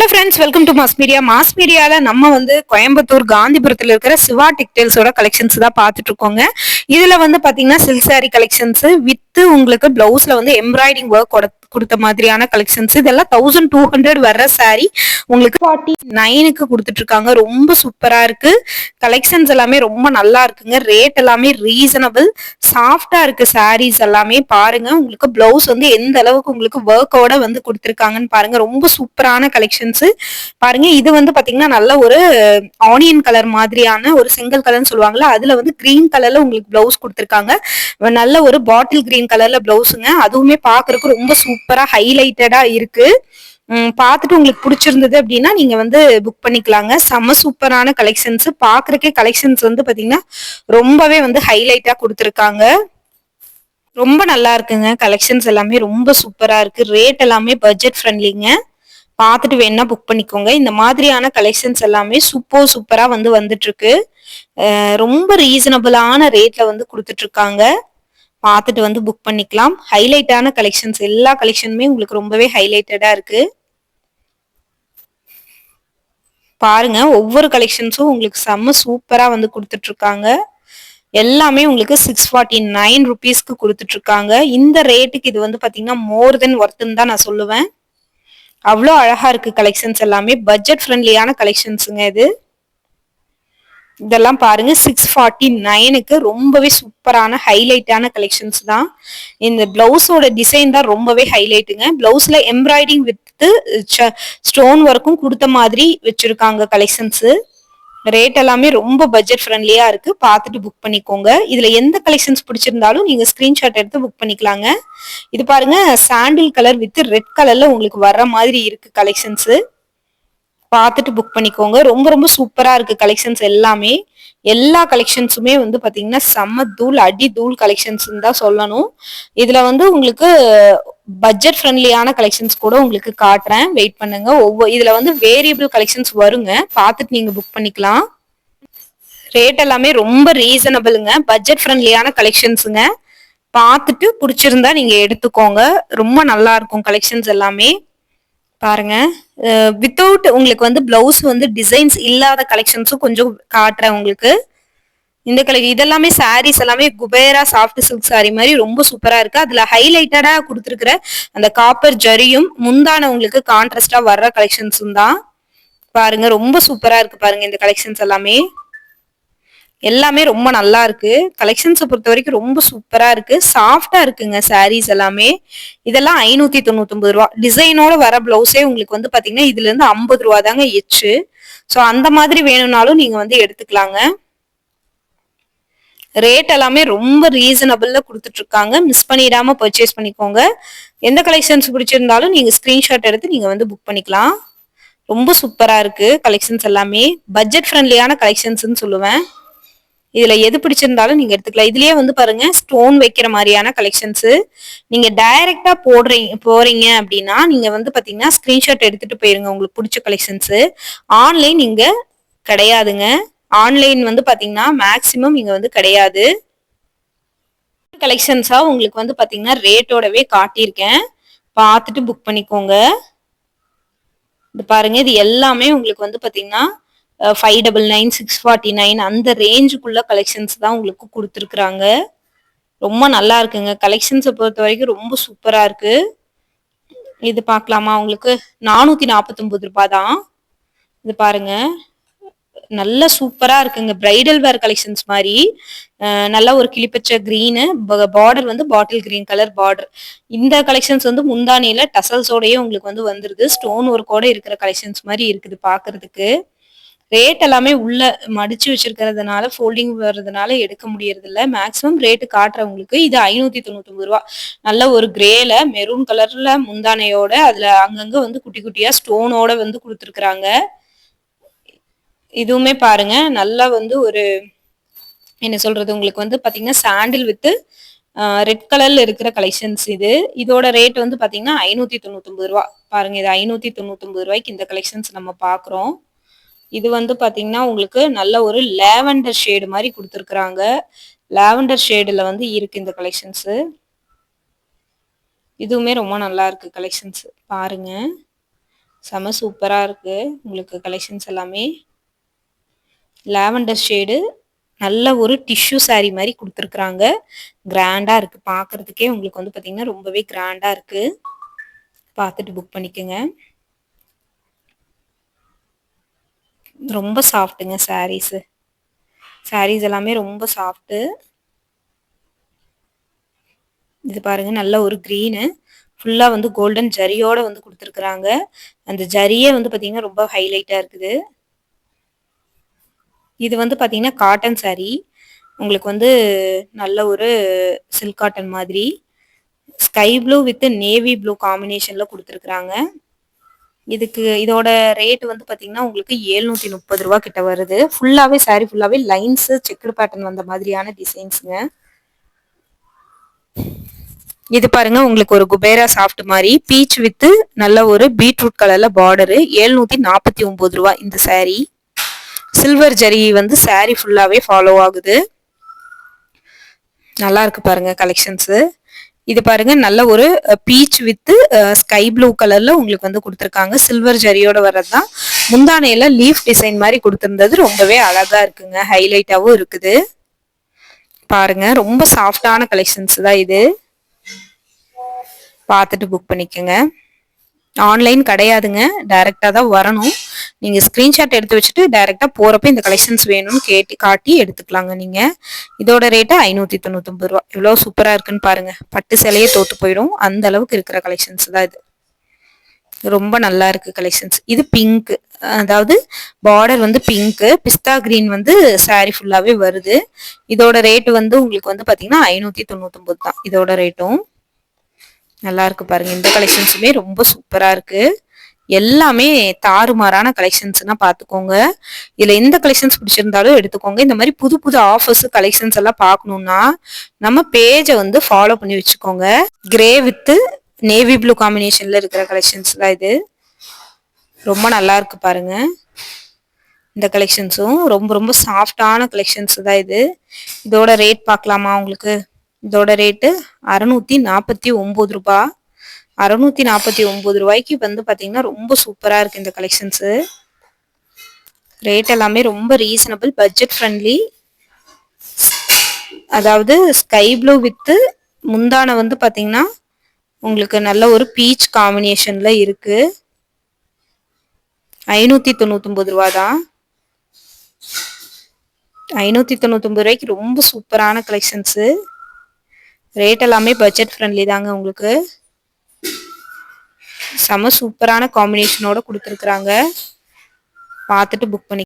Hello friends welcome to Mass Media Mass மீடியாவில் நம்ம வந்து கோயம்புத்தூர் காந்திபுரத்தில் இருக்கிற சிவா டெக்டைல்ஸோட கலெக்ஷன்ஸ் தான் பார்த்துட்டு இருக்கோங்க. இதுல வந்து பாத்தீங்கன்னா சில்க் சாரி கலெக்ஷன்ஸ் வித் உங்களுக்கு பிளவுஸ்ல வந்து எம்ப்ராய்டிங் ஒர்க் கொடுத்த மாதிரியான கலெக்ஷன்ஸ் இதெல்லாம் தௌசண்ட் டூ ஹண்ட்ரட் வர்ற சாரி உங்களுக்கு ஃபார்ட்டி நைனுக்கு கொடுத்துட்டு இருக்காங்க ரொம்ப சூப்பரா இருக்கு. கலெக்ஷன்ஸ் எல்லாமே ரொம்ப நல்லா இருக்குங்க. ரேட் எல்லாமே ரீசனபிள் சாஃப்டா இருக்கு சாரீஸ் எல்லாமே பாருங்க. உங்களுக்கு பிளவுஸ் வந்து எந்த அளவுக்கு உங்களுக்கு ஒர்க்கோட வந்து கொடுத்துருக்காங்கன்னு பாருங்க. ரொம்ப சூப்பரான கலெக்ஷன்ஸ் பாருங்க இது வந்து பாத்தீங்கன்னா நல்ல ஒரு ஆனியன் கலர் மாதிரியான ஒரு செங்கல் கலர்னு சொல்லுவாங்கல்ல அதுல வந்து கிரீன் கலர்ல உங்களுக்கு பிளவுஸ் கொடுத்துருக்காங்க. நல்ல ஒரு பாட்டில் கிரீன் கலர்ல பிளவுஸுங்க அதுவுமே பாக்குறதுக்கு ரொம்ப சூப்பரா ஹைலைட்டடா இருக்கு. பார்த்துட்டு உங்களுக்கு பிடிச்சிருந்தது அப்படின்னா நீங்க வந்து புக் பண்ணிக்கலாங்க. செம்ம சூப்பரான கலெக்ஷன்ஸ் பாக்குறக்கே கலெக்ஷன்ஸ் வந்து பாத்தீங்கன்னா ரொம்பவே வந்து ஹைலைட்டா கொடுத்துருக்காங்க. ரொம்ப நல்லா இருக்குங்க. கலெக்ஷன்ஸ் எல்லாமே ரொம்ப சூப்பரா இருக்கு. ரேட் எல்லாமே பட்ஜெட் ஃப்ரெண்ட்லிங்க பார்த்துட்டு வேணா புக் பண்ணிக்கோங்க. இந்த மாதிரியான கலெக்ஷன்ஸ் எல்லாமே சூப்பர் சூப்பரா வந்து வந்துட்டு இருக்கு ரொம்ப ரீசனபிளான ரேட்ல வந்து கொடுத்துட்டு இருக்காங்க பார்த்துட்டு வந்து புக் பண்ணிக்கலாம். ஹைலைட்டான கலெக்ஷன்ஸ் எல்லா கலெக்ஷனுமே உங்களுக்கு ரொம்பவே ஹைலைட்டடா இருக்கு. பாருங்க ஒவ்வொரு கலெக்ஷன்ஸும் உங்களுக்கு செம்ம சூப்பரா வந்து கொடுத்துட்டு இருக்காங்க எல்லாமே உங்களுக்கு சிக்ஸ் ஃபார்ட்டி நைன் ருபீஸ்க்கு கொடுத்துட்டு இருக்காங்க இந்த ரேட்டுக்கு இது வந்து பாத்தீங்கன்னா மோர் தென் ஒர்த்துன்னு தான் நான் சொல்லுவேன். அவ்வளோ அழகா இருக்கு கலெக்ஷன்ஸ் எல்லாமே. பட்ஜெட் ஃப்ரெண்ட்லியான கலெக்ஷன்ஸுங்க இது. இதெல்லாம் பாருங்க சிக்ஸ் ஃபார்ட்டி நைனுக்கு ரொம்பவே சூப்பரான ஹைலைட்டான கலெக்ஷன்ஸ் தான். இந்த பிளவுஸோட டிசைன் தான் ரொம்பவே ஹைலைட்டுங்க பிளவுஸ்ல எம்ப்ராய்டிங் வித்து ஸ்டோன் ஒர்க்கும் கொடுத்த மாதிரி வச்சிருக்காங்க கலெக்ஷன்ஸ் ரேட் எல்லாமே ரொம்ப பட்ஜெட் ஃப்ரெண்ட்லியா இருக்கு. பார்த்துட்டு புக் பண்ணிக்கோங்க. இதுல எந்த கலெக்ஷன்ஸ் பிடிச்சிருந்தாலும் நீங்க ஸ்கிரீன்ஷாட் எடுத்து புக் பண்ணிக்கலாங்க. இது பாருங்க சாண்டில் கலர் வித் ரெட் கலர்ல உங்களுக்கு வர்ற மாதிரி இருக்கு கலெக்ஷன்ஸ் பார்த்துட்டு புக் பண்ணிக்கோங்க. ரொம்ப ரொம்ப சூப்பரா இருக்கு கலெக்ஷன்ஸ் எல்லாமே. எல்லா கலெக்ஷன்ஸுமே வந்து பாத்தீங்கன்னா செம்ம தூள் அடி தூள் கலெக்ஷன்ஸ் தான் சொல்லணும். இதுல வந்து உங்களுக்கு பட்ஜெட் ஃப்ரெண்ட்லியான கலெக்ஷன்ஸ் கூட உங்களுக்கு காட்டுறேன். வெயிட் பண்ணுங்க. ஒவ்வொரு இதுல வந்து வேரியபிள் கலெக்ஷன்ஸ் வருங்க. பார்த்துட்டு நீங்க புக் பண்ணிக்கலாம். ரேட் எல்லாமே ரொம்ப ரீசனபிளுங்க பட்ஜெட் ஃப்ரெண்ட்லியான கலெக்ஷன்ஸுங்க பார்த்துட்டு பிடிச்சிருந்தா நீங்க எடுத்துக்கோங்க. ரொம்ப நல்லா இருக்கும் கலெக்ஷன்ஸ் எல்லாமே. பாருங்க. வித்தவுட் உங்களுக்கு வந்து பிளவுஸ் வந்து டிசைன்ஸ் இல்லாத கலெக்ஷன்ஸும் கொஞ்சம் காட்டுறேன் உங்களுக்கு. இந்த கலர் இதெல்லாமே சாரீஸ் எல்லாமே குபேரா சாஃப்ட் சில்க் சாரி மாதிரி ரொம்ப சூப்பரா இருக்கு. அதுல ஹைலைட்டடா கொடுத்துருக்குற அந்த காப்பர் ஜரியும் முந்தான உங்களுக்கு கான்ட்ராஸ்டா வர்ற கலெக்ஷன்ஸும் தான். பாருங்க ரொம்ப சூப்பரா இருக்கு பாருங்க இந்த கலெக்ஷன்ஸ் எல்லாமே. எல்லாமே ரொம்ப நல்லா இருக்கு. கலெக்ஷன்ஸை பொறுத்த வரைக்கும் ரொம்ப சூப்பரா இருக்கு. சாஃப்டா இருக்குங்க சாரீஸ் எல்லாமே. இதெல்லாம் ஐநூத்தி தொண்ணூத்தொன்பது ரூபா. டிசைனோட வர பிளவுஸே உங்களுக்கு வந்து பாத்தீங்கன்னா இதுல இருந்து ஐம்பது ரூபா தாங்க எச்சு. ஸோ அந்த மாதிரி வேணும்னாலும் நீங்க வந்து எடுத்துக்கலாங்க. ரேட் எல்லாமே ரொம்ப ரீசனபிள்ல கொடுத்துட்டு இருக்காங்க மிஸ் பண்ணிடாம பர்ச்சேஸ் பண்ணிக்கோங்க. எந்த கலெக்ஷன்ஸ் பிடிச்சிருந்தாலும் நீங்க ஸ்கிரீன்ஷாட் எடுத்து நீங்க வந்து புக் பண்ணிக்கலாம். ரொம்ப சூப்பரா இருக்கு கலெக்ஷன்ஸ் எல்லாமே. பட்ஜெட் ஃப்ரெண்ட்லியான கலெக்ஷன்ஸ்னு சொல்லுவேன். இதுல எது பிடிச்சிருந்தாலும் நீங்க எடுத்துக்கலாம். இதுலயே வந்து பாருங்க ஸ்டோன் வைக்கிற மாதிரியான கலெக்ஷன்ஸ் நீங்க டைரக்டா போடுறீங்க போறீங்க அப்படின்னா நீங்க வந்து பாத்தீங்கன்னா ஸ்கிரீன்ஷாட் எடுத்துட்டு போயிருங்க உங்களுக்கு பிடிச்ச கலெக்ஷன்ஸ் ஆன்லைன் இங்க கிடையாதுங்க. ஆன்லைன் வந்து பாத்தீங்கன்னா மேக்சிமம் இங்க வந்து கிடையாது. கலெக்ஷன்ஸா உங்களுக்கு வந்து பாத்தீங்கன்னா ரேட்டோடவே காட்டியிருக்கேன். பார்த்துட்டு புக் பண்ணிக்கோங்க. இது பாருங்க இது எல்லாமே உங்களுக்கு வந்து பாத்தீங்கன்னா five double nine six forty nine அந்த ரேஞ்சுக்குள்ள கலெக்ஷன்ஸ் தான் உங்களுக்கு கொடுத்துருக்குறாங்க. ரொம்ப நல்லா இருக்குங்க. கலெக்ஷன்ஸை பொறுத்த வரைக்கும் ரொம்ப சூப்பராக இருக்கு. இது பார்க்கலாமா? உங்களுக்கு நானூற்றி நாற்பத்தொம்பது ரூபாய் தான் இது பாருங்க. நல்ல சூப்பராக இருக்குங்க. பிரைடல் வேர் கலெக்ஷன்ஸ் மாதிரி. நல்ல ஒரு கிளிப்பச்ச க்ரீனு பார்டர் வந்து பாட்டில் கிரீன் கலர் பார்டர் இந்த கலெக்ஷன்ஸ் வந்து முந்தானியில் டசல்ஸோடயே உங்களுக்கு வந்து வந்துருது. ஸ்டோன் ஒர்க்கோட இருக்கிற கலெக்ஷன்ஸ் மாதிரி இருக்குது பார்க்கறதுக்கு. ரேட் எல்லாமே உள்ள மடிச்சு வச்சிருக்கிறதுனால ஃபோல்டிங் வர்றதுனால எடுக்க முடியறது இல்ல மேக்ஸிமம் ரேட்டு காட்டுறவங்களுக்கு இது ஐநூத்தி தொண்ணூத்தி ரூபா. நல்ல ஒரு கிரேல மெரூன் கலர்ல முந்தானையோட அதுல அங்கங்க வந்து குட்டி குட்டியா ஸ்டோனோட வந்து கொடுத்துருக்குறாங்க. இதுவுமே பாருங்க. நல்லா வந்து ஒரு என்ன சொல்றது உங்களுக்கு வந்து பாத்தீங்கன்னா சாண்டில் வித்து ரெட் கலர்ல இருக்கிற கலெக்ஷன்ஸ் இது. இதோட ரேட் வந்து பாத்தீங்கன்னா ஐநூத்தி தொண்ணூத்தி ஒன்பது ரூபா. பாருங்க இது ஐநூத்தி தொண்ணூத்தி ஒன்பது ரூபாய்க்கு இந்த கலெக்ஷன்ஸ் நம்ம பாக்குறோம். இது வந்து பார்த்தீங்கன்னா உங்களுக்கு நல்ல ஒரு லேவண்டர் ஷேடு மாதிரி கொடுத்துருக்குறாங்க. லேவண்டர் ஷேடில் வந்து இருக்கு இந்த கலெக்ஷன்ஸு இதுவுமே ரொம்ப நல்லா இருக்கு கலெக்ஷன்ஸ் பாருங்க. செம சூப்பராக இருக்குது உங்களுக்கு கலெக்ஷன்ஸ் எல்லாமே. லேவண்டர் ஷேடு நல்ல ஒரு டிஷ்யூ saree மாதிரி கொடுத்துருக்குறாங்க. கிராண்டாக இருக்குது பார்க்குறதுக்கே உங்களுக்கு வந்து பார்த்தீங்கன்னா ரொம்பவே கிராண்டாக இருக்குது பார்த்துட்டு புக் பண்ணிக்கோங்க. ரொம்ப சாஃப்ட்டுங்க சாரீஸு. சாரீஸ் எல்லாமே ரொம்ப சாஃப்ட்டு. இது பாருங்க நல்ல ஒரு க்ரீனு. ஃபுல்லாக வந்து கோல்டன் ஜரியோடு வந்து கொடுத்துருக்குறாங்க. அந்த ஜரியே வந்து பார்த்தீங்கன்னா ரொம்ப ஹைலைட்டாக இருக்குது. இது வந்து பார்த்தீங்கன்னா காட்டன் saree உங்களுக்கு வந்து நல்ல ஒரு சில்க் காட்டன் மாதிரி. Sky blue with navy blue காம்பினேஷனில் கொடுத்துருக்குறாங்க. இதுக்கு இதோட ரேட் வந்து பார்த்தீங்கன்னா உங்களுக்கு ஏழ்நூற்றி முப்பது ரூபா கிட்ட வருது. ஃபுல்லாகவே சாரி ஃபுல்லாகவே லைன்ஸு செக்குடு பேட்டர்ன் வந்த மாதிரியான டிசைன்ஸுங்க இது பாருங்க உங்களுக்கு ஒரு குபேரா சாஃப்ட் மாதிரி பீச் வித்து நல்ல ஒரு பீட்ரூட் கலர்ல பார்டரு ஏழ்நூத்தி நாற்பத்தி ஒன்பது ரூபா இந்த saree. சில்வர் ஜரி வந்து saree ஃபுல்லாவே ஃபாலோ ஆகுது. நல்லா இருக்கு பாருங்க கலெக்ஷன்ஸு இது பாருங்க நல்ல ஒரு பீச் வித் ஸ்கை ப்ளூ கலர்ல உங்களுக்கு வந்து கொடுத்துருக்காங்க. சில்வர் ஜரியோட வர்றதுதான். முந்தானையில லீஃப் டிசைன் மாதிரி கொடுத்துருந்தது. ரொம்பவே அழகா இருக்குங்க. ஹைலைட்டாவும் இருக்குது. பாருங்க ரொம்ப சாஃப்டான கலெக்ஷன்ஸ் தான் இது. பார்த்துட்டு புக் பண்ணிக்கோங்க. ஆன்லைன் கிடையாதுங்க. டைரக்டா தான் வரணும். நீங்கள் ஸ்க்ரீன்ஷாட் எடுத்து வச்சுட்டு டைரெக்டாக போகிறப்ப இந்த கலெக்ஷன்ஸ் வேணும்னு கேட்டு காட்டி எடுத்துக்கலாங்க நீங்கள் இதோட ரேட்டு ஐநூற்றி தொண்ணூத்தொம்பது ரூபா. எவ்வளோ சூப்பராக இருக்குன்னு பாருங்கள் பட்டு சிலையே தோற்று போயிடும். அந்த அளவுக்கு இருக்கிற கலெக்ஷன்ஸ் தான் இது. ரொம்ப நல்லா இருக்கு கலெக்ஷன்ஸ் இது பிங்க் அதாவது பார்டர் வந்து பிங்க் பிஸ்தா கிரீன் வந்து சாரி ஃபுல்லாவே வருது. இதோட ரேட்டு வந்து உங்களுக்கு வந்து பாத்தீங்கன்னா ஐநூத்தி தொண்ணூத்தொன்பது தான். இதோட ரேட்டும் நல்லா இருக்கு பாருங்க. இந்த கலெக்ஷன்ஸுமே ரொம்ப சூப்பரா இருக்கு. எல்லாமே தாறுமாறான கலெக்ஷன்ஸ்னா பார்த்துக்கோங்க இதில் எந்த கலெக்ஷன்ஸ் பிடிச்சிருந்தாலும் எடுத்துக்கோங்க. இந்த மாதிரி புது புது ஆஃபர்ஸ் கலெக்ஷன்ஸ் எல்லாம் பார்க்கணுன்னா நம்ம பேஜை வந்து ஃபாலோ பண்ணி வச்சுக்கோங்க. கிரே வித்து நேவி ப்ளூ காம்பினேஷனில் இருக்கிற கலெக்ஷன்ஸ் தான் இது. ரொம்ப நல்லா இருக்கு பாருங்க. இந்த கலெக்ஷன்ஸும் ரொம்ப ரொம்ப சாஃப்டான கலெக்ஷன்ஸ் தான் இது. இதோட ரேட் பார்க்கலாமா உங்களுக்கு? இதோட ரேட்டு அறுநூத்தி நாற்பத்தி ஒம்பது ரூபாய். அறுநூத்தி நாற்பத்தி ஒம்பது ரூபாய்க்கு வந்து பார்த்தீங்கன்னா ரொம்ப சூப்பராக இருக்கு இந்த கலெக்ஷன்ஸு ரேட் எல்லாமே ரொம்ப ரீசனபிள் பட்ஜெட் ஃப்ரெண்ட்லி அதாவது ஸ்கை ப்ளூ வித்து முந்தான வந்து பார்த்தீங்கன்னா உங்களுக்கு நல்ல ஒரு பீச் காம்பினேஷன்ல இருக்கு. ஐநூத்தி தொண்ணூத்தொம்பது ரூபா தான் ஐநூத்தி தொண்ணூத்தொன்பது ரூபாய்க்கு ரொம்ப சூப்பரான கலெக்ஷன்ஸு ரேட் எல்லாமே பட்ஜெட் ஃப்ரெண்ட்லி தாங்க உங்களுக்கு. செம சூப்பரான காம்பினேஷனோட கொடுத்துருக்குறாங்க. பார்த்துட்டு புக் பண்ணி